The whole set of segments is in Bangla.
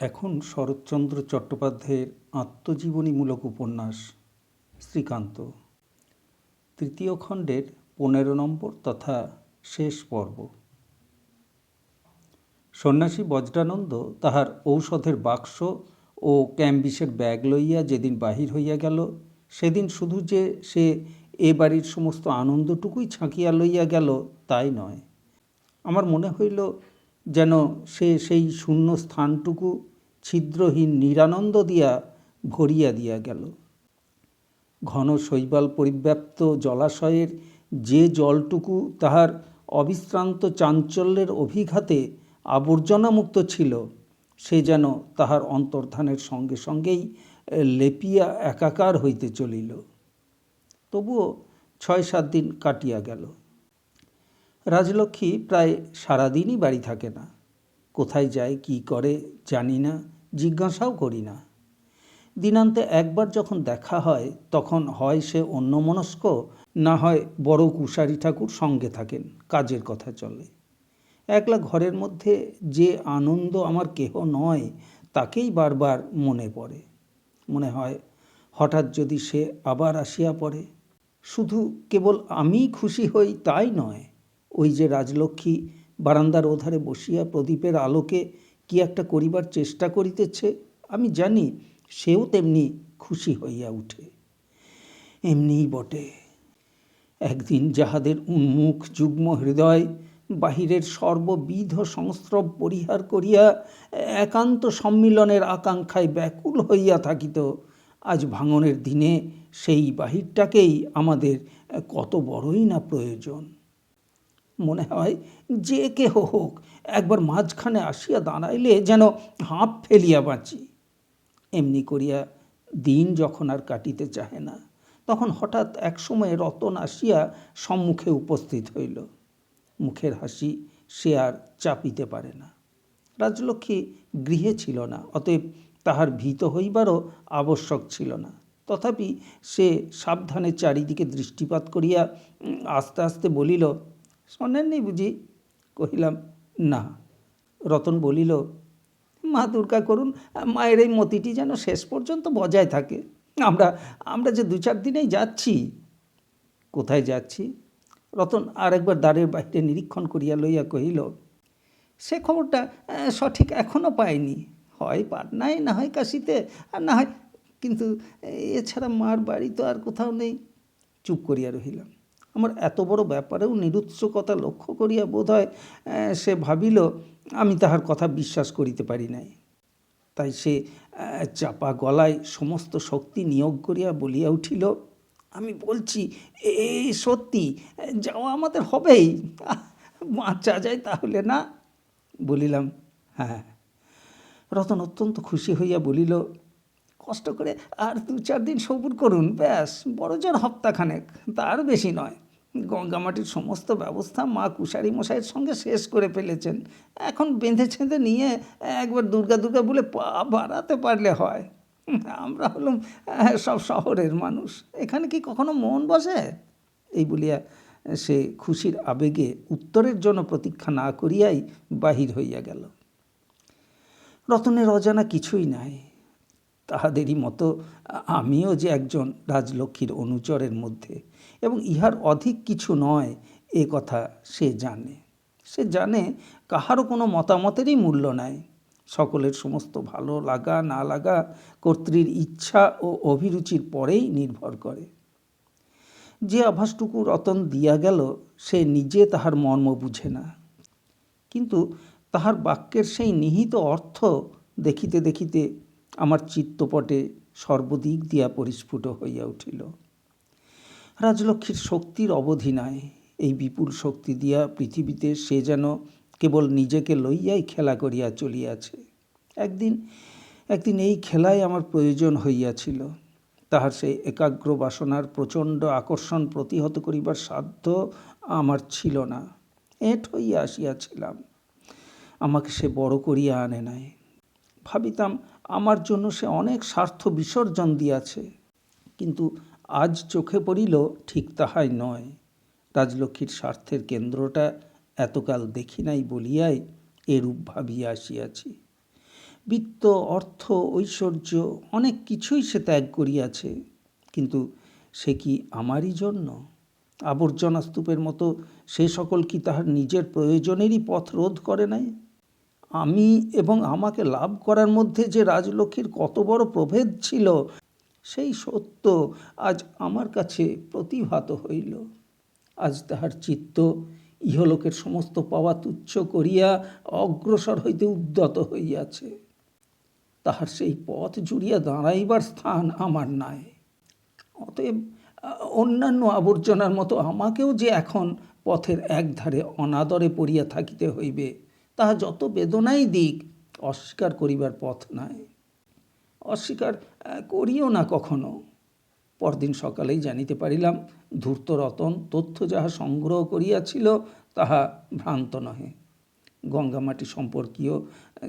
এখন শরৎচন্দ্র চট্টোপাধ্যায়ের আত্মজীবনীমূলক উপন্যাস, শ্রীকান্ত। তৃতীয় খণ্ডের পনেরো নম্বর তথা শেষ পর্ব। সন্ন্যাসী বজ্রানন্দ তাহার ঔষধের বাক্স ও ক্যাম্বিসের ব্যাগ লইয়া যেদিন বাহির হইয়া গেল, সেদিন শুধু যে সে এ বাড়ির সমস্ত আনন্দটুকুই ছাঁকিয়া লইয়া গেল, তাই নয়। আমার মনে হইল যেন সে সেই শূন্য স্থানটুকু ছিদ্রহীন নিরানন্দ দিয়া ভরিয়া দিয়া গেল। ঘন শৈবাল পরিব্যাপ্ত জলাশয়ের যে জলটুকু তাহার অবিশ্রান্ত চাঞ্চল্যের অভিঘাতে আবর্জনামুক্ত ছিল, সে যেন তাহার অন্তর্ধানের সঙ্গে সঙ্গেই লেপিয়া একাকার হইতে চলিল। তবুও ছয় সাত দিন কাটিয়া গেল। রাজলক্ষ্মী প্রায় সারাদিনই বাড়ি থাকে না। কোথায় যায়, কি করে, জানি না, জিজ্ঞাসাও করি না। দিনান্তে একবার যখন দেখা হয়, তখন হয় সে অন্যমনস্ক, না হয় বড় কুশারি ঠাকুর সঙ্গে থাকেন, কাজের কথা চলে। একলা ঘরের মধ্যে যে আনন্দ আমার কেহ নয়, তাকেই বারবার মনে পড়ে। মনে হয়, হঠাৎ যদি সে আবার আসিয়া পড়ে, শুধু কেবল আমিই খুশি হই তাই নয়, ওই যে রাজলক্ষ্মী বারান্দার ওধারে বসিয়া প্রদীপের আলোকে কি একটা করিবার চেষ্টা করিতেছে, আমি জানি সেও তেমনি খুশি হইয়া উঠে। এমনিই বটে। একদিন যাহাদের উন্মুখ যুগ্ম হৃদয় বাহিরের সর্ববিধ সংস্রব পরিহার করিয়া একান্ত সম্মিলনের আকাঙ্ক্ষায় ব্যাকুল হইয়া থাকিত, আজ ভাঙনের দিনে সেই বাহিরটাকেই আমাদের কত বড়ই না প্রয়োজন। মনে হয় যে কেহ হোক, একবার মাঝখানে আসিয়া দাঁড়াইলে যেন হাঁপ ফেলিয়া বাঁচি। এমনি করিয়া দিন যখন আর কাটিতে চাহে না, তখন হঠাৎ একসময় রতন আসিয়া সম্মুখে উপস্থিত হইল। মুখের হাসি সে আর চাপিতে পারে না। রাজলক্ষ্মী গৃহে ছিল না, অতএব তাহার ভীত হইবারও আবশ্যক ছিল না। তথাপি সে সাবধানে চারিদিকে দৃষ্টিপাত করিয়া আস্তে আস্তে বলিল শোনেননি বুঝি? কহিলাম, না। রতন বলিল, মা দুর্গা, করুন, মায়ের এই মতিটি যেন শেষ পর্যন্ত বজায় থাকে। আমরা আমরা যে দু চার দিনেই যাচ্ছি। কোথায় যাচ্ছি? রতন আর একবার দ্বারের বাইরে নিরীক্ষণ করিয়া লইয়া কহিল, সে খবরটা সঠিক এখনও পাইনি। হয় পাটনায়, না হয় কাশিতে, আর না হয়, কিন্তু এছাড়া মার বাড়ি তো আর কোথাও নেই। চুপ করিয়া রহিলাম। আমার এত বড় ব্যাপারেও নিরুৎসুকতা লক্ষ্য করিয়া বোধ হয় সে ভাবিল, আমি তাহার কথা বিশ্বাস করিতে পারি নাই। তাই সে চাপা গলায় সমস্ত শক্তি নিয়োগ করিয়া বলিয়া উঠিল, আমি বলছি এই সত্যি, যাওয়া আমাদের হবেই। বাঁচা যায় তাহলে না? বলিলাম হ্যাঁ। রতন অত্যন্ত খুশি হইয়া বলিল কষ্ট করে আর দু চার দিন সবুর করুন, ব্যাস, বড় জোর হপ্তাখানেক, তার বেশি নয়। গঙ্গামাটির সমস্ত ব্যবস্থা মা কুশারি মশাইয়ের সঙ্গে শেষ করে ফেলেছেন। এখন বেঁধে ছেঁধে নিয়ে একবার দুর্গা দুর্গা বলে পা বাড়াতে পারলে হয়। আমরা হলাম সব শহরের মানুষ। এখানে কি কখনো মন বসে? এই বলিয়া সে খুশির আবেগে উত্তরের জন্য প্রতীক্ষা না করিয়াই বাহির হইয়া গেল। রতনের অজানা কিছুই নাই। তাহাদেরই মতো আমিও যে একজন রাজলক্ষ্মীর অনুচরের মধ্যে। এবং ইহার অধিক কিছু নয়, এ কথা সে জানে। সে জানে কাহারও কোনো মতামতেরই মূল্য নাই। সকলের সমস্ত ভালো লাগা, না লাগা কর্ত্রীর ইচ্ছা ও অভিরুচির পরেই নির্ভর করে। যে আভাসটুকু রতন দিয়া গেল, সে নিজে তাহার মর্ম বুঝে না। কিন্তু তাহার বাক্যের সেই নিহিত অর্থ দেখিতে দেখিতে আমার চিত্তপটে সর্বদিক দিয়া পরিস্ফুট হইয়া উঠিল। রাজলক্ষ্মীর শক্তির অবধি নাই এই বিপুল শক্তি দিয়া পৃথিবীতে সে যেন কেবল নিজেকে লইয়াই খেলা করিয়া চলিয়াছে। একদিন একদিন এই খেলায় আমার প্রয়োজন হইয়াছিল। তাহার সেই একাগ্র বাসনার প্রচণ্ড আকর্ষণ প্রতিহত করিবার সাধ্য আমার ছিল না। এঁট হইয়া আসিয়াছিলাম। আমাকে সে বড় করিয়া আনে নাই। ভাবিতাম আমার জন্য সে অনেক স্বার্থ বিসর্জন দিয়াছে। কিন্তু আজ চোখে পড়িল, ঠিক তাহাই নয়। রাজলক্ষ্মীর স্বার্থের কেন্দ্রটা এতকাল দেখি নাই বলিয়াই এরূপ ভাবিয়া আসিয়াছি। বিত্ত, অর্থ, ঐশ্বর্য অনেক কিছুই সে ত্যাগ করিয়াছে। কিন্তু সে কি আমারই জন্য? আবর্জনা স্তূপের মতো সে সকল কি তাহার নিজের প্রয়োজনেরই পথ রোধ করে নাই? আমি এবং আমাকে লাভ করার মধ্যে যে রাজলক্ষ্মীর কত বড় প্রভেদ ছিল, সেই সত্য আজ আমার কাছে প্রতিভাত হইল। আজ তাহার চিত্ত ইহলোকের সমস্ত পাওয়া তুচ্ছ করিয়া অগ্রসর হইতে উদ্যত হইয়াছে। তাহার সেই পথ জুড়িয়া দাঁড়াইবার স্থান আমার নাই। অতএব, অন্যান্য আবর্জনার মতো আমাকেও যে এখন পথের একধারে অনাদরে পড়িয়া থাকিতে হইবে তাহা যত বেদনাই দিক, অস্বীকার করিবার পথ নাই। অস্বীকার করিও না কখনো। পরদিন সকালেই জানিতে পারিলাম ধূর্ত রতন তথ্য যাহা সংগ্রহ করিয়াছিল, তাহা ভ্রান্ত নহে। গঙ্গামাটি সম্পর্কীয়,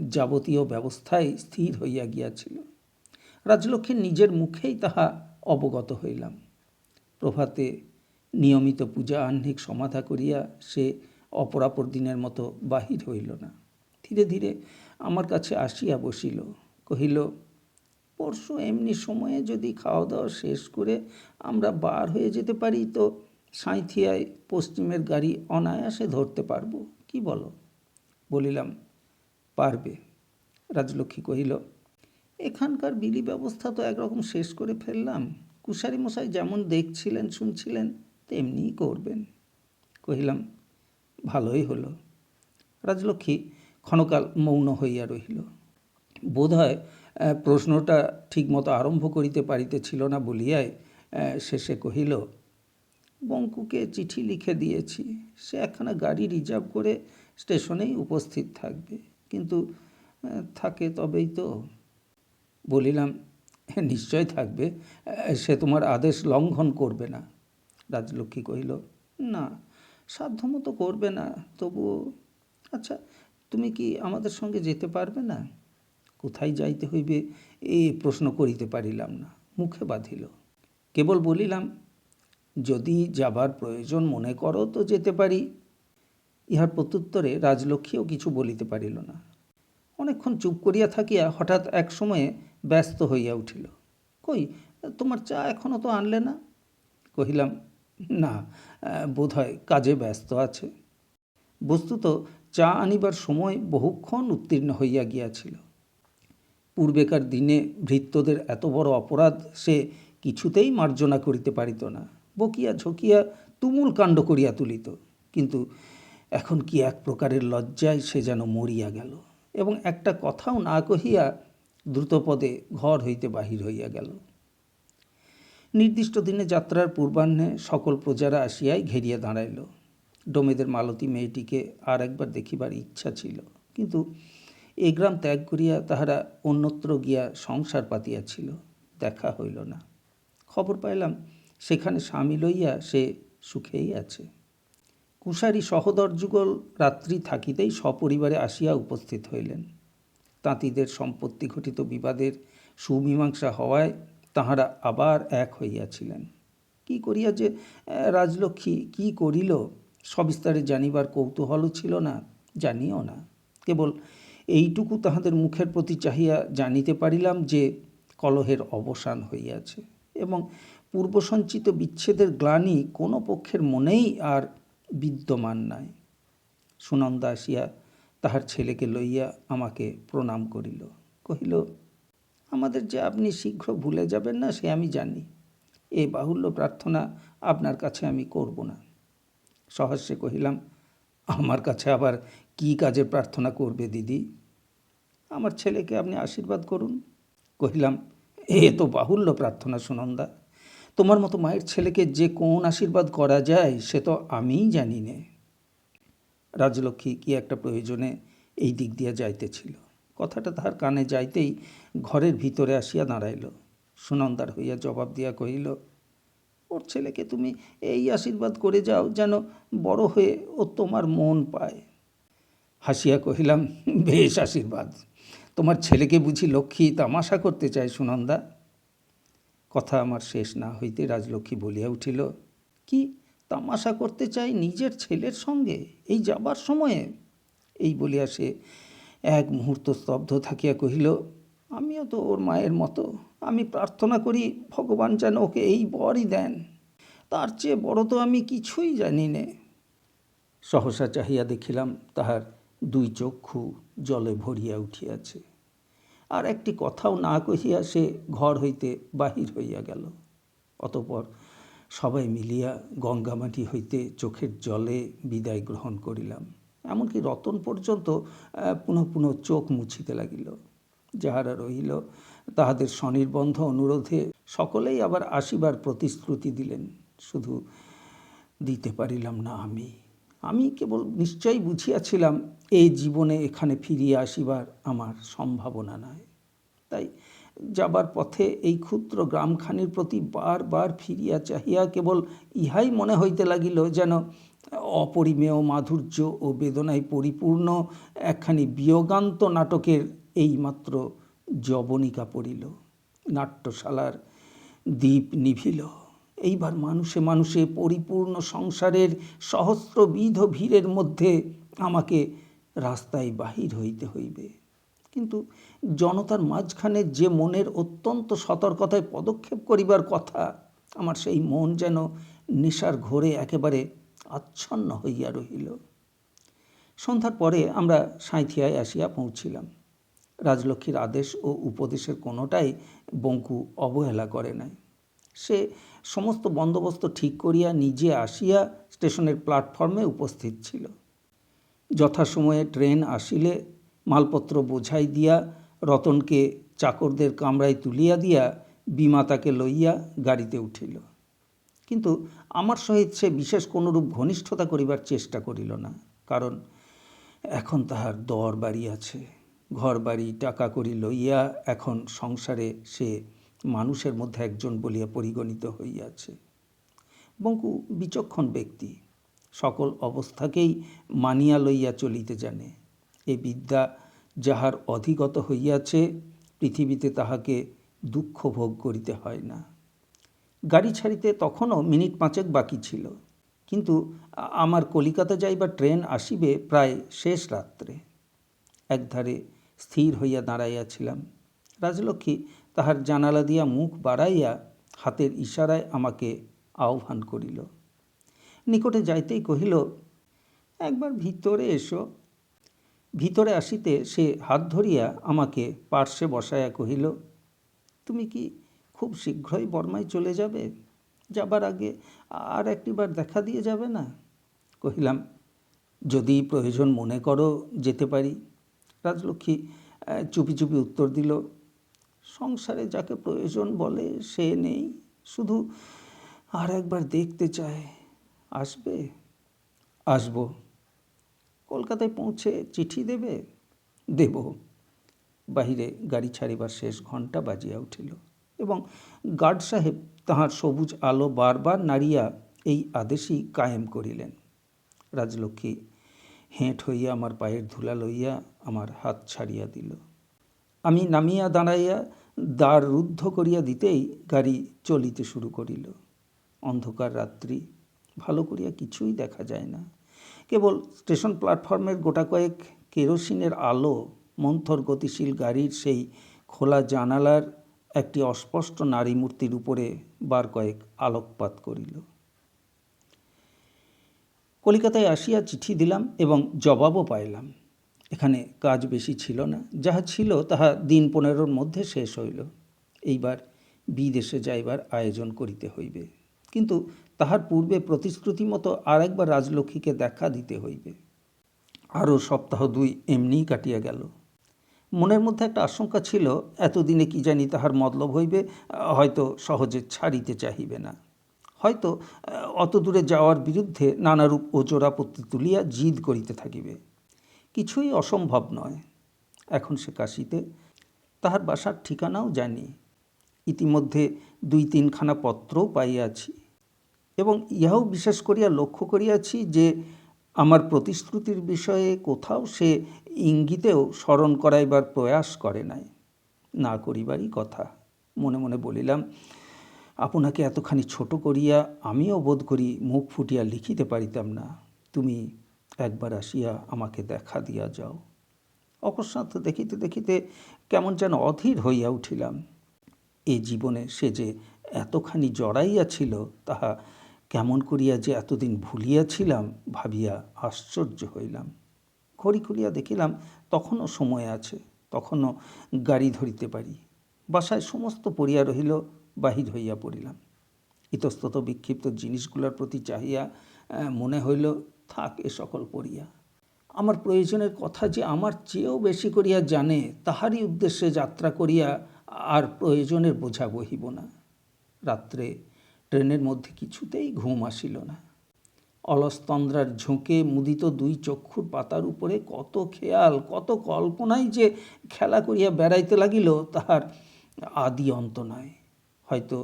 যাবতীয় ব্যবস্থায় স্থির হইয়া গিয়াছিল। রাজলক্ষ্মীর নিজের মুখেই তাহা অবগত হইলাম। প্রভাতে নিয়মিত পূজা আহ্নিক সমাধা করিয়া সে অপরাপর দিনের মতো বাহির হইল না। ধীরে ধীরে আমার কাছে আসিয়া বসিল, কহিল, পরশু এমনি সময়ে যদি খাওয়া দাওয়া শেষ করে আমরা বার হয়ে যেতে পারি, তো সাঁইথিয়ায় পশ্চিমের গাড়ি অনায়াসে ধরতে পারব, কি বলো? বলিলাম, পারবে। রাজলক্ষ্মী কহিল, এখানকার বিলি ব্যবস্থা তো একরকম শেষ করে ফেললাম। কুশারি মশাই যেমন দেখছিলেন, শুনছিলেন, তেমনিই করবেন। কহিলাম ভালোই হলো। রাজলক্ষ্মী ক্ষণকাল মৌন হইয়া রহিল। বোধ হয় প্রশ্নটা ঠিকমতো আরম্ভ করিতে পারিতেছিল না বলিয়াই শেষে কহিল বঙ্কুকে চিঠি লিখে দিয়েছি। সে একখানা গাড়ি রিজার্ভ করে স্টেশনেই উপস্থিত থাকবে। কিন্তু থাকে তবেই তো। বলিলাম "হ্যাঁ, নিশ্চয় থাকবে। সে তোমার আদেশ লঙ্ঘন করবে না। রাজলক্ষ্মী কহিল না সাধ্যমতো করবে না। তবুও আচ্ছা তুমি কি আমাদের সঙ্গে যেতে পারবে না? কোথায় যাইতে হইবে এই প্রশ্ন করিতে পারিলাম না। মুখে বাঁধিল। কেবল বলিলাম, যদি যাবার প্রয়োজন মনে করো তো যেতে পারি। ইহার প্রত্যুত্তরে রাজলক্ষ্মীও কিছু বলিতে পারিল না। অনেকক্ষণ চুপ করিয়া থাকিয়া হঠাৎ এক সময়ে ব্যস্ত হইয়া উঠিল। কই, তোমার চা এখনও তো আনলে না? কহিলাম, না বোধ হয় কাজে ব্যস্ত আছে। বস্তুত চা আনিবার সময় বহুক্ষণ উত্তীর্ণ হইয়া গিয়াছিল। পূর্বেকার দিনে ভৃত্যদের এত বড় অপরাধ সে কিছুতেই মার্জনা করিতে পারিত না। বকিয়া ঝকিয়া তুমুল কাণ্ড করিয়া তুলিত। কিন্তু এখন কি এক প্রকারের লজ্জায় সে যেন মরিয়া গেল এবং একটা কথাও না কহিয়া দ্রুতপদে ঘর হইতে বাহির হইয়া গেল। নির্দিষ্ট দিনে যাত্রার পূর্বাহ্নে সকল প্রজারা আসিয়াই ঘেরিয়া দাঁড়াইল। ডোমেদের মালতী মেয়েটিকে আর একবার দেখিবার ইচ্ছা ছিল, কিন্তু এ গ্রাম ত্যাগ করিয়া তাহারা অন্যত্র গিয়া সংসার পাতিয়াছিল, দেখা হইল না। খবর পাইলাম সেখানে স্বামী লইয়া সে সুখেই আছে। কুশারী সহদর যুগল রাত্রি থাকিতেই সপরিবারে আসিয়া উপস্থিত হইলেন। তাঁতিদের সম্পত্তি ঘটিত বিবাদের সুমীমাংসা হওয়ায় তাহারা আবার এক হইয়াছিলেন। কি করিয়া যে রাজলক্ষ্মী কি করিল, সবিস্তারে জানিবার কৌতূহলও ছিল না, জানিও না। কেবল এইটুকু তাহাদের মুখের প্রতি চাহিয়া জানিতে পারিলাম যে, কলহের অবসান হইয়াছে এবং পূর্বসঞ্চিত বিচ্ছেদের গ্লানি কোনো পক্ষের মনেই আর বিদ্যমান নাই। সুনন্দা আসিয়া তাহার ছেলেকে লইয়া আমাকে প্রণাম করিল। কহিল আমাদের যে আপনি শীঘ্র ভুলে যাবেন না, সে আমি জানি। এ বাহুল্য প্রার্থনা আপনার কাছে আমি করব না। সহস্যে কহিলাম, আমার কাছে আবার কি কাজে প্রার্থনা করবে দিদি? আমার ছেলেকে আপনি আশীর্বাদ করুন। কহিলাম, এ তো বাহুল্য প্রার্থনা সুনন্দা। তোমার মতো মায়ের ছেলেকে যে কোন আশীর্বাদ করা যায়, সে তো আমিই জানি নে। রাজলক্ষ্মী কি একটা প্রয়োজনে এই দিক দিয়া যাইতেছিল। কথাটা তাহার কানে যাইতেই ঘরের ভিতরে আসিয়া দাঁড়াইল। সুনন্দার হইয়া জবাব দিয়া কহিল, ওর ছেলেকে তুমি এই আশীর্বাদ করে যাও যেন বড় হয়ে ও তোমার মন পায়। হাসিয়া কহিলাম, বেশ আশীর্বাদ। তোমার ছেলেকে বুঝি লক্ষ্মী তামাশা করতে চায়, সুনন্দা? কথা আমার শেষ না হইতে রাজলক্ষ্মী বলিয়া উঠিল, কি তামাশা করতে চাই নিজের ছেলের সঙ্গে? এই যাবার সময়ে? এই বলিয়া সে এক মুহূর্ত স্তব্ধ থাকিয়া কহিল, আমিও তো ওর মায়ের মতো। আমি প্রার্থনা করি, ভগবান যেন ওকে এই বরই দেন। তার চেয়ে বড় তো আমি কিছুই জানি নে। সহসা চাহিয়া দেখিলাম তাহার দুই চক্ষু জলে ভরিয়া উঠিয়াছে। আর একটি কথাও না কহিয়া সে ঘর হইতে বাহির হইয়া গেল। অতপর সবাই মিলিয়া গঙ্গামাটি হইতে চোখের জলে বিদায় গ্রহণ করিলাম। এমনকি রতন পর্যন্ত পুনঃ পুনঃ চোখ মুছিতে লাগিল। যাহারা রহিল, তাহাদের স্বনির্বন্ধ অনুরোধে সকলেই আবার আসিবার প্রতিশ্রুতি দিলেন। শুধু দিতে পারিলাম না আমি। আমি কেবল নিশ্চয়ই বুঝিয়াছিলাম, এই জীবনে এখানে ফিরিয়া আসিবার আমার সম্ভাবনা নাই। তাই যাবার পথে এই ক্ষুদ্র গ্রামখানির প্রতি বারবার ফিরিয়া চাহিয়া কেবল ইহাই মনে হইতে লাগিল যেন অপরিমেয় মাধুর্য ও বেদনায় পরিপূর্ণ একখানি বিয়োগান্ত নাটকের এইমাত্র জবনিকা পড়িল, নাট্যশালার দ্বীপ নিভিল। এইবার মানুষে মানুষে পরিপূর্ণ সংসারের সহস্রবিধ ভিড়ের মধ্যে আমাকে রাস্তায় বাহির হইতে হইবে। কিন্তু জনতার মাঝখানে যে মনের অত্যন্ত সতর্কতায় পদক্ষেপ করিবার কথা, আমার সেই মন যেন নেশার ঘোরে একেবারে আচ্ছন্ন হইয়া রহিল। সন্ধ্যার পরে আমরা সাঁইথিয়ায় আসিয়া পৌঁছিলাম। রাজলক্ষ্মীর আদেশ ও উপদেশের কোনোটাই বঙ্কু অবহেলা করে নাই। সে সমস্ত বন্দোবস্ত ঠিক করিয়া নিজে আসিয়া স্টেশনের প্ল্যাটফর্মে উপস্থিত ছিল। যথাসময়ে ট্রেন আসিলে মালপত্র বোঝাই দিয়া রতনকে চাকরদের কামরায় তুলিয়া দিয়া বিমাতাকে লইয়া গাড়িতে উঠিল। কিন্তু আমার সহিত সে বিশেষ কোনরূপ ঘনিষ্ঠতা করিবার চেষ্টা করিল না, কারণ এখন তাহার দর বাড়ি আছে, ঘর বাড়ি টাকা করি লইয়া এখন সংসারে সে মানুষের মধ্যে একজন বলিয়া পরিগণিত হইয়াছে। বঙ্কু বিচক্ষণ ব্যক্তি, সকল অবস্থাকেই মানিয়া লইয়া চলিতে জানে। এ বিদ্যা যাহার অধিগত হইয়াছে, পৃথিবীতে তাহাকে দুঃখ ভোগ করিতে হয় না। গাড়ি ছাড়িতে তখনও মিনিট পাঁচেক বাকি ছিল। কিন্তু আমার কলিকাতা যাইবার ট্রেন আসিবে প্রায় শেষ রাত্রে। একধারে স্থির হইয়া দাঁড়াইয়াছিলাম। রাজলক্ষ্মী তাহার জানালা দিয়া মুখ বাড়াইয়া হাতের ইশারায় আমাকে আহ্বান করিল। নিকটে যাইতেই কহিল, একবার ভিতরে এসো। ভিতরে আসিতে সে হাত ধরিয়া আমাকে পার্শ্বে বসাইয়া কহিল, তুমি কি খুব শীঘ্রই বর্মায় চলে যাবে। যাবার আগে আর একটিবার দেখা দিয়ে যাবে না? কহিলাম, যদি প্রয়োজন মনে করো, যেতে পারি। রাজলক্ষ্মী চুপি চুপি উত্তর দিল, সংসারে যাকে প্রয়োজন বলে, সে নেই। শুধু আর একবার দেখতে চায়। আসবে? আসব। কলকাতায় পৌঁছে চিঠি দেবে? দেব। বাহিরে গাড়ি ছাড়িবার শেষ ঘণ্টা বাজিয়া উঠিল। এবং গার্ড সাহেব তাহার সবুজ আলো বারবার নাড়িয়া এই আদেশই কায়েম করিলেন। রাজলক্ষ্মী হেঁট হইয়া আমার পায়ের ধুলা লইয়া আমার হাত ছাড়িয়া দিল। আমি নামিয়া দাঁড়াইয়া দ্বার রুদ্ধ করিয়া দিতেই গাড়ি চলিতে শুরু করিল। অন্ধকার রাত্রি, ভালো করিয়া কিছুই দেখা যায় না। কেবল স্টেশন প্ল্যাটফর্মের গোটা কয়েক কেরোসিনের আলো, মন্থর গতিশীল গাড়ির সেই খোলা জানালার একটি অস্পষ্ট নারী মূর্তির উপরে বার কয়েক আলোকপাত করিল। কলিকাতায় আসিয়া চিঠি দিলাম এবং জবাবও পাইলাম। এখানে কাজ বেশি ছিল না, যাহা ছিল তাহা দিন পনেরোর মধ্যে শেষ হইল। এইবার বিদেশে যাইবার আয়োজন করিতে হইবে, কিন্তু তাহার পূর্বে প্রতিশ্রুতি মতো আর একবার রাজলক্ষ্মীকে দেখা দিতে হইবে। আরও সপ্তাহ দুই এমনিই কাটিয়া গেল। মনের মধ্যে একটা আশঙ্কা ছিল, এতদিনে কি জানি তাহার মতলব হইবে, হয়তো সহজে ছাড়িতে চাহিবে না। হয়তো, অত দূরে যাওয়ার বিরুদ্ধে নানারূপ ওজোর আপত্তি তুলিয়া জিদ করিতে থাকিবে। কিছুই অসম্ভব নয়। এখন সে কাশিতে, তাহার বাসার ঠিকানাও জানি। ইতিমধ্যে দুই তিনখানা পত্রও পাইয়াছি এবং ইহাও বিশেষ করিয়া লক্ষ্য করিয়াছি যে, আমার প্রতিশ্রুতির বিষয়ে কোথাও সে ইঙ্গিতেও স্মরণ করাইবার প্রয়াস করে নাই। না করিবারই কথা। মনে মনে বলিলাম, আপনাকে এতখানি ছোট করিয়া আমিও বোধ করি মুখ ফুটিয়া লিখিতে পারিতাম না। তুমি একবার আসিয়া আমাকে দেখা দিয়া যাও। অকস্মাৎ দেখিতে দেখিতে কেমন যেন অধীর হইয়া উঠিলাম। এ জীবনে সে যে এতখানি জড়াইয়া ছিল, তাহা কেমন করিয়া যে এতদিন ভুলিয়াছিলাম, ভাবিয়া আশ্চর্য হইলাম। ঘড়ি খুলিয়া দেখিলাম, তখনও সময় আছে, তখনও গাড়ি ধরিতে পারি। বাসায় সমস্ত পড়িয়া রহিল, বাহির হইয়া পড়িলাম। ইতস্তত বিক্ষিপ্ত জিনিসগুলোর প্রতি চাহিয়া মনে হইল, থাক এ সকল পড়িয়া। আমার প্রয়োজনের কথা যে আমার চেয়েও বেশি করিয়া জানে, তাহারই উদ্দেশ্যে যাত্রা করিয়া আর প্রয়োজনের বোঝা বহিব না। রাত্রে ট্রেনের মধ্যে কিছুতেই ঘুম আসিল না। অলস্তন্দ্রার ঝোঁকে মুদিত দুই চক্ষুর পাতার উপরে কত খেয়াল, কত কল্পনাই যে খেলা করিয়া বেড়াইতে লাগিল, তাহার আদি অন্ত নয় হয়তো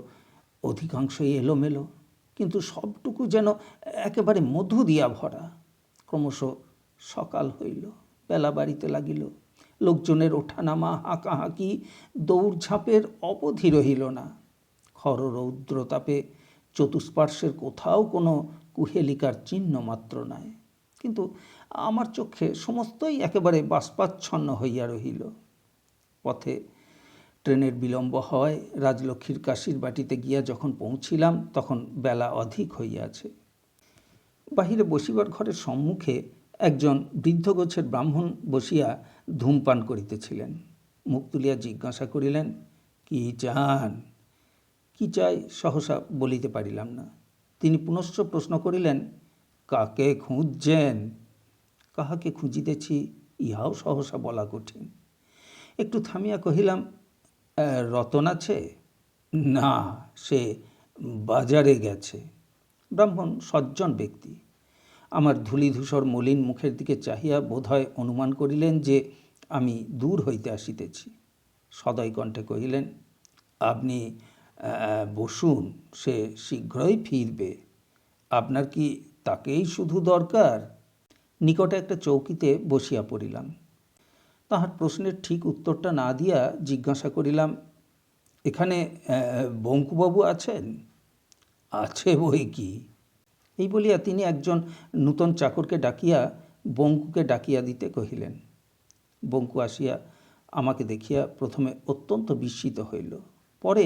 অধিকাংশই এলোমেলো, কিন্তু সবটুকু যেন একেবারে মধু দিয়া ভরা। ক্রমশ সকাল হইল, বেলা বাড়িতে লাগিল। লোকজনের ওঠানামা হাঁকাহাঁকি, দৌড়ঝাঁপের অবধি রহিল না। খর রৌদ্রতাপে চতুষ্পার্শ্বের কোথাও কোনো কুহেলিকার চিহ্ন মাত্র নাই। কিন্তু আমার চক্ষে সমস্তই একেবারে বাষ্পাচ্ছন্ন হইয়া রহিল। পথে ট্রেনের বিলম্ব হয়, রাজলক্ষ্মীর কাশির বাটিতে গিয়া যখন পৌঁছিলাম, তখন বেলা অধিক হইয়াছে। বাহিরে বসিবার ঘরের সম্মুখে একজন বৃদ্ধগোছের ব্রাহ্মণ বসিয়া ধূমপান করিতেছিলেন। মুখ তুলিয়া জিজ্ঞাসা করিলেন, কি চান? কি চাই? সহসা বলিতে পারিলাম না। তিনি পুনশ্চ প্রশ্ন করিলেন, কাকে খুঁজছেন? কাহাকে খুঁজিতেছি ইহাও সহসা বলা কঠিন। একটু থামিয়া কহিলাম রতন আছে? না, সে বাজারে গেছে। ব্রাহ্মণ সজ্জন ব্যক্তি। আমার ধূলিধূসর মলিন মুখের দিকে চাহিয়া বোধহয় অনুমান করিলেন যে আমি দূর হইতে আসিতেছি। সদয় কণ্ঠে কহিলেন, আপনি বসুন, সে শীঘ্রই ফিরবে। আপনার কি তাকেই শুধু দরকার? নিকটে একটা চৌকিতে বসিয়া পড়িলাম। তাহার প্রশ্নের ঠিক উত্তরটা না দিয়া জিজ্ঞাসা করিলাম, এখানে বঙ্কুবাবু আছেন? আছে বই কি? এই বলিয়া তিনি একজন নূতন চাকরকে ডাকিয়া বঙ্কুকে ডাকিয়া দিতে কহিলেন। বঙ্কু আসিয়া আমাকে দেখিয়া প্রথমে অত্যন্ত বিস্মিত হইল। পরে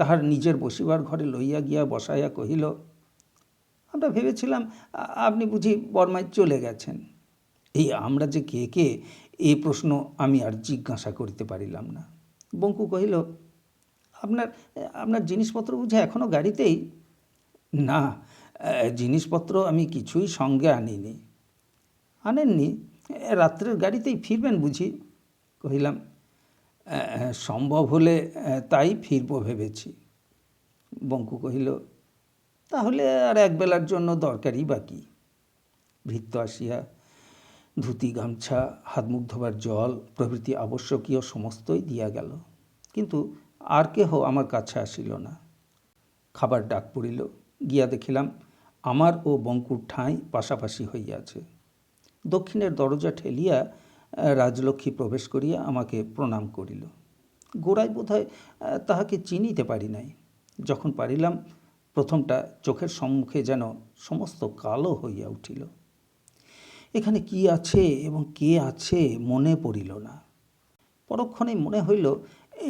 তাহার নিজের বসিবার ঘরে লইয়া গিয়া বসাইয়া কহিল আমরা ভেবেছিলাম আপনি বুঝি বর্মায় চলে গেছেন। এই আমরা যে কে কে এ প্রশ্ন আমি আর জিজ্ঞাসা করিতে পারিলাম না। বঙ্কু কহিল আপনার আপনার জিনিসপত্র বুঝে এখনও গাড়িতেই? না জিনিসপত্র আমি কিছুই সঙ্গে আনিনি। আনেননি? রাত্রের গাড়িতেই ফিরবেন বুঝি? কহিলাম "আহ, সম্ভব হলে তাই ফিরবো ভেবেছি। বঙ্কু কহিল, তাহলে আর এক বেলার জন্য দরকারই বাকি। ভৃত্য আসিয়া ধুতি, গামছা, হাত মুখ ধোবার জল, প্রভৃতি আবশ্যকীয় সমস্তই দিয়া গেল। কিন্তু আর কেহ আমার কাছে আসিল না। খাবার ডাক পড়িল, গিয়া দেখিলাম আমার ও বঙ্কুর ঠাঁই পাশাপাশি হইয়াছে। দক্ষিণের দরজা ঠেলিয়া রাজলক্ষ্মী প্রবেশ করিয়া আমাকে প্রণাম করিল। গোড়ায় আহ, তাহাকে চিনিতে পারি নাই। যখন পারিলাম প্রথমটা চোখের সম্মুখে যেন সমস্ত কালো হইয়া উঠিল। এখানে কি আছে এবং কে আছে মনে পড়িল না। পরক্ষণেই মনে হইল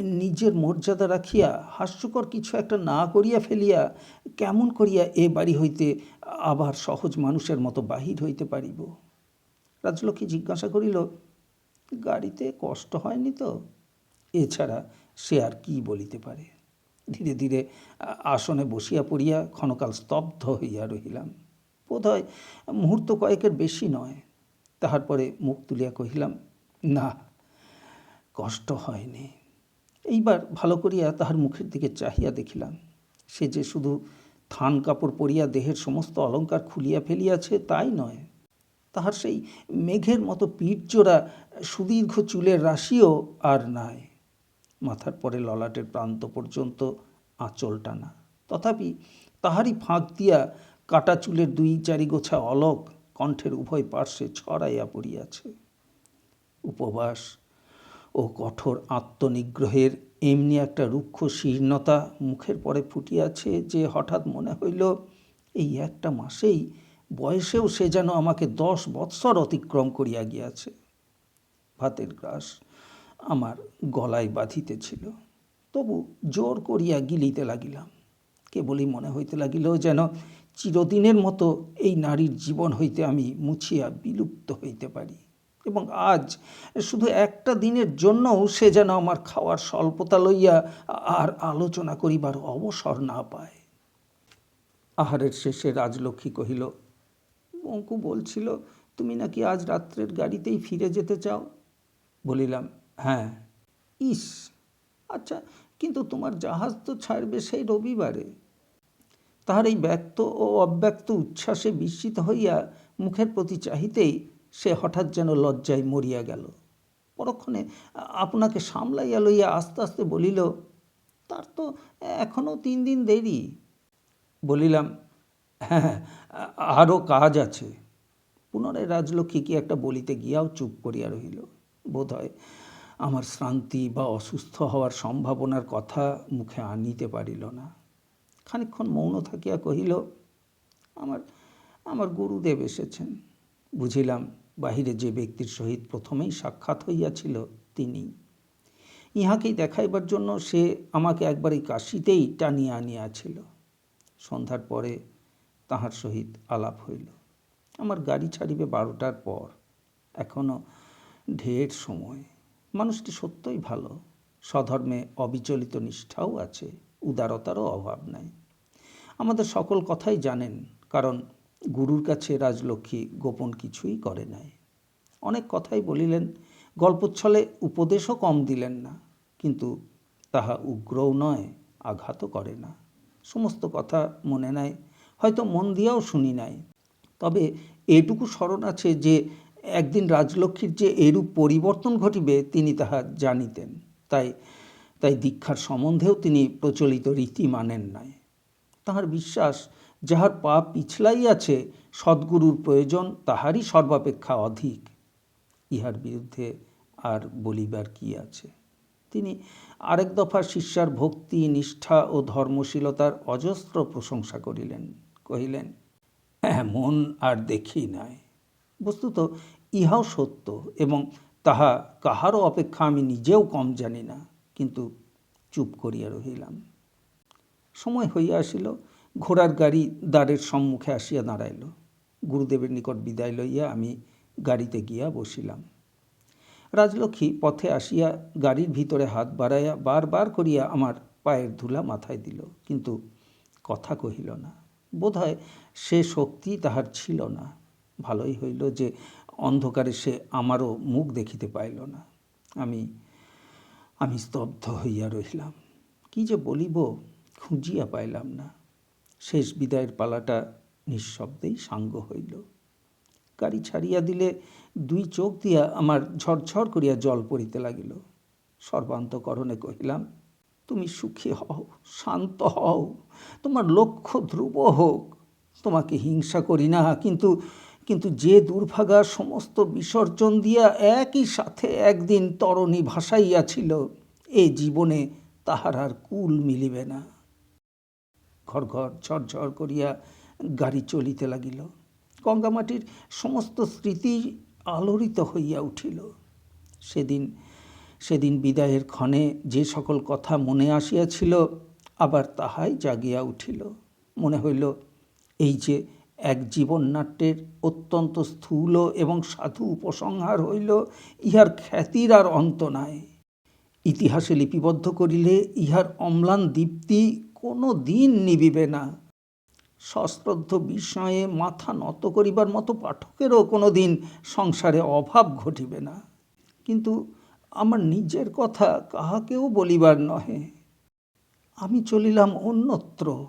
নিজের মর্যাদা রাখিয়া হাস্যকর কিছু একটা না করিয়া ফেলিয়া কেমন করিয়া এ বাড়ি হইতে আবার সহজ মানুষের মতো বাহির হইতে পারিব? রাজলক্ষ্মী জিজ্ঞাসা করিল গাড়িতে কষ্ট হয়নি তো? এছাড়া সে আর কি বলিতে পারে? ধীরে ধীরে আসনে বসিয়া পড়িয়া ক্ষণকাল স্তব্ধ হইয়া রহিলাম। বোধহয় মুহূর্ত কয়েকের বেশি নয়। তাহার পরে মুখ তুলিয়া কহিলাম, না, কষ্ট হয়নি। এইবার ভালো করিয়া তাহার মুখের দিকে চাহিয়া দেখিলাম। সে যে শুধু থান কাপড় পরিয়া দেহের সমস্ত অলংকার খুলিয়া ফেলিয়াছে তাই নয় তাহার সেই মেঘের মতো পিঠজোড়া সুদীর্ঘ চুলের রাশিও আর নাই। মাথার পরে ললাটের প্রান্ত পর্যন্ত আঁচল টানা। তথাপি তাহারই ফাঁক দিয়া কাটা চুলের দুই চারি গোছা অলক কণ্ঠের উভয় পার্শ্বে ছড়াইয়া পড়িয়াছে। উপবাস ও কঠোর আত্মনিগ্রহের এমনি একটা রুক্ষ শীর্ণতা মুখের পরে ফুটিয়াছে যে হঠাৎ মনে হইল, এই একটা মাসেই বয়সেও সে যেন আমাকে দশ বৎসর অতিক্রম করিয়া গিয়াছে। ভাতের গ্রাস আমার গলায় বাঁধিতেছিল। তবু জোর করিয়া গিলিতে লাগিলাম। কেবলই মনে হইতে লাগিল যেন চিরদিনের মতো এই নারীর জীবন হইতে আমি মুছিয়া বিলুপ্ত হইতে পারি এবং আজ শুধু একটা দিনের জন্যও সে যেন আমার খাওয়ার স্বল্পতা লইয়া আর আলোচনা করিবার অবসর না পায়। আহারের শেষে রাজলক্ষ্মী কহিল অঙ্কু বলছিল, তুমি নাকি আজ রাত্রের গাড়িতেই ফিরে যেতে চাও? বলিলাম হ্যাঁ। ইস আচ্ছা কিন্তু তোমার জাহাজ তো ছাড়বে সেই রবিবারে। তাহার এই ব্যক্ত ও অব্যক্ত উচ্ছ্বাসে বিস্মিত হইয়া মুখের প্রতি চাহিতেই সে হঠাৎ যেন লজ্জায় মরিয়া গেল। পরক্ষণে আপনাকে সামলাইয়া লইয়া আস্তে আস্তে বলিল, তার তো এখনও তিন দিন দেরি। বলিলাম হ্যাঁ আরও কাজ আছে। পুনরায় রাজলক্ষ্মী কি একটা বলিতে গিয়াও চুপ করিয়া রহিল। বোধ হয় আমার শ্রান্তি বা অসুস্থ হওয়ার সম্ভাবনার কথা মুখে আনিতে পারিল না। খানিকক্ষণ মৌন থাকিয়া কহিল, আমার আমার গুরুদেব এসেছেন। বুঝিলাম বাহিরে যে ব্যক্তির সহিত প্রথমেই সাক্ষাৎ হইয়াছিল তিনি। ইহাকেই দেখাইবার জন্য সে আমাকে একবার এই কাশিতেই টানিয়া আনিয়াছিল। সন্ধ্যার পরে তাহার সহিত আলাপ হইল। আমার গাড়ি ছাড়িবে বারোটার পর। এখনও ঢের সময়। মানুষটি সত্যই ভালো। স্বধর্মে অবিচলিত নিষ্ঠাও আছে, উদারতারও অভাব নাই। আমাদের সকল কথাই জানেন, কারণ গুরুর কাছে রাজলক্ষ্মী গোপন কিছুই করে নাই। অনেক কথাই বলিলেন, গল্পচ্ছলে উপদেশও কম দিলেন না, কিন্তু তাহা উগ্রও নয়, আঘাতও করে না। সমস্ত কথা মনে নাই হয়তো মন দিয়াও শুনি নাই। তবে এটুকু স্মরণ আছে যে, একদিন রাজলক্ষ্মীর যে এরূপ পরিবর্তন ঘটিবে, তিনি তাহা জানিতেন। তাই তাই দীক্ষার সম্বন্ধেও তিনি প্রচলিত রীতি মানেন নাই। তাহার বিশ্বাস, যাহার পা পিছলাইয়াছে সদ্গুরুর প্রয়োজন তাহারই সর্বাপেক্ষা অধিক। ইহার বিরুদ্ধে আর বলিবার কি আছে? তিনি আরেক দফা শিষ্যার ভক্তি, নিষ্ঠা ও ধর্মশীলতার অজস্র প্রশংসা করিলেন। কহিলেন এমন আর দেখি নাই। বস্তুত ইহাও সত্য এবং তাহা কাহারও অপেক্ষা আমি নিজেও কম জানি না। কিন্তু চুপ করিয়া রহিলাম। সময় হইয়া আসিল, ঘোড়ার গাড়ি দ্বারের সম্মুখে আসিয়া দাঁড়াইল। গুরুদেবের নিকট বিদায় লইয়া আমি গাড়িতে গিয়া বসিলাম। রাজলক্ষ্মী পথে আসিয়া গাড়ির ভিতরে হাত বাড়াইয়া বারবার করিয়া আমার পায়ের ধুলা মাথায় দিল, কিন্তু কথা কহিল না। বোধহয় সে শক্তি তাহার ছিল না। ভালোই হইল যে অন্ধকারে সে আমারও মুখ দেখিতে পাইল না। আমি আমি স্তব্ধ হইয়া রহিলাম। কি যে বলিব, খুঁজিয়া পাইলাম না। শেষ বিদায়ের পালাটা নিঃশব্দেই সাঙ্গ হইল। গাড়ি ছাড়িয়া দিলে দুই চোখ দিয়া আমার ঝরঝর করিয়া জল পড়িতে লাগিল। সর্বান্তকরণে কহিলাম তুমি সুখী হও, শান্ত হও, তোমার লক্ষ্য ধ্রুব হোক। তোমাকে হিংসা করি না, কিন্তু কিন্তু যে দুর্ভাগা সমস্ত বিসর্জন দিয়া একই সাথে একদিন তরণী ভাসাইয়াছিল, এ জীবনে তাহার আর কুল মিলিবে না। ঘর ঘর ঝরঝর করিয়া গাড়ি চলিতে লাগিল। গঙ্গামাটির সমস্ত স্মৃতি আলোড়িত হইয়া উঠিল। সেদিন সেদিন বিদায়ের ক্ষণে যে সকল কথা মনে আসিয়াছিল, আবার তাহাই জাগিয়া উঠিল। মনে হইল, এই যে এক জীবননাট্যের অত্যন্ত স্থূল এবং সাধু উপসংহার হইল, ইহার খ্যাতির আর অন্ত নাই। ইতিহাসে লিপিবদ্ধ করিলে ইহার অম্লান দীপ্তি কোনো দিন নিবিবে না। সশ্রদ্ধ বিষয়ে মাথা নত করিবার মতো পাঠকেরও কোনো দিন সংসারে অভাব ঘটিবে না। কিন্তু আমার নিজের কথা কাহাকেও বলিবার নহে। আমি চলিলাম অন্যত্র।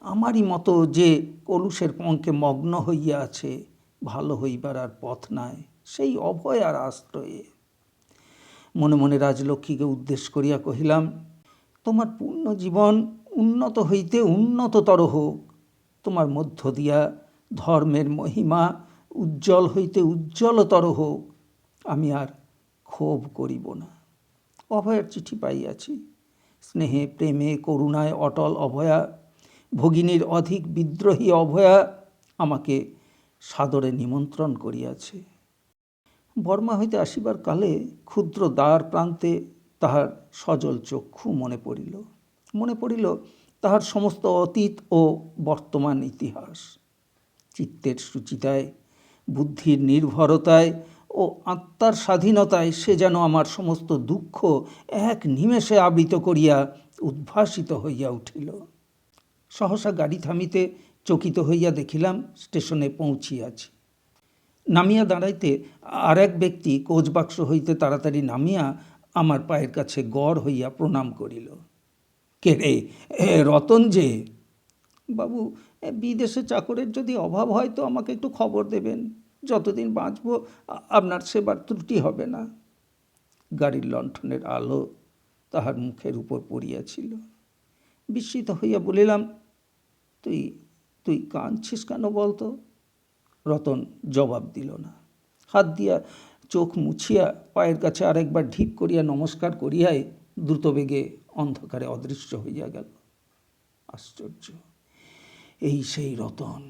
আমারই মতো যে কলুষের পঙ্কে মগ্ন হইয়া আছে, ভালো হইবার আর পথ নাই, সেই অভয় আর আশ্রয়ে। মনে মনে রাজলক্ষ্মীকে উদ্দেশ করিয়া কহিলাম, তোমার পূর্ণ জীবন উন্নত হইতে উন্নততর হোক। তোমার মধ্য দিয়া ধর্মের মহিমা উজ্জ্বল হইতে উজ্জ্বলতর হোক। আমি আর ক্ষোভ করিব না। অভয়ার চিঠি পাইয়াছি। স্নেহে, প্রেমে, করুণায় অটল অভয়া, ভগিনীর অধিক বিদ্রোহী অভয়া আমাকে সাদরে নিমন্ত্রণ করিয়াছে। বর্মা হইতে আসিবার কালে ক্ষুদ্র দ্বার প্রান্তে তাহার সজল চক্ষু মনে পড়িল। মনে পড়িল তাহার সমস্ত অতীত ও বর্তমান ইতিহাস। চিত্তের সুচিতায়, বুদ্ধির নির্ভরতায় ও আত্মার স্বাধীনতায় সে যেন আমার সমস্ত দুঃখ এক নিমেষে আবৃত করিয়া উদ্ভাসিত হইয়া উঠিল। সহসা গাড়ি থামিতে চকিত হইয়া দেখিলাম স্টেশনে পৌঁছিয়াছি। নামিয়া দাঁড়াইতে আর এক ব্যক্তি কোচবাক্স হইতে তাড়াতাড়ি নামিয়া আমার পায়ের কাছে গড় হইয়া প্রণাম করিল। কে রে? রতন যে? বাবু বিদেশে চাকরের যদি অভাব হয় তো আমাকে একটু খবর দেবেন। যতদিন বাঁচব আপনার সেবার ত্রুটি হবে না। গাড়ির লণ্ঠনের আলো তাহার মুখের উপর পড়িয়াছিল। বিস্মিত হইয়া বলিলাম, তুই তুই কাঁদছিস কেন বলতো? রতন জবাব দিল না। হাত দিয়া চোখ মুছিয়া পায়ের কাছে আরেকবার ঢিপ করিয়া নমস্কার করিয়াই দ্রুতবেগে অন্ধকারে অদৃশ্য হইয়া গেল। আশ্চর্য, এই সেই রতন।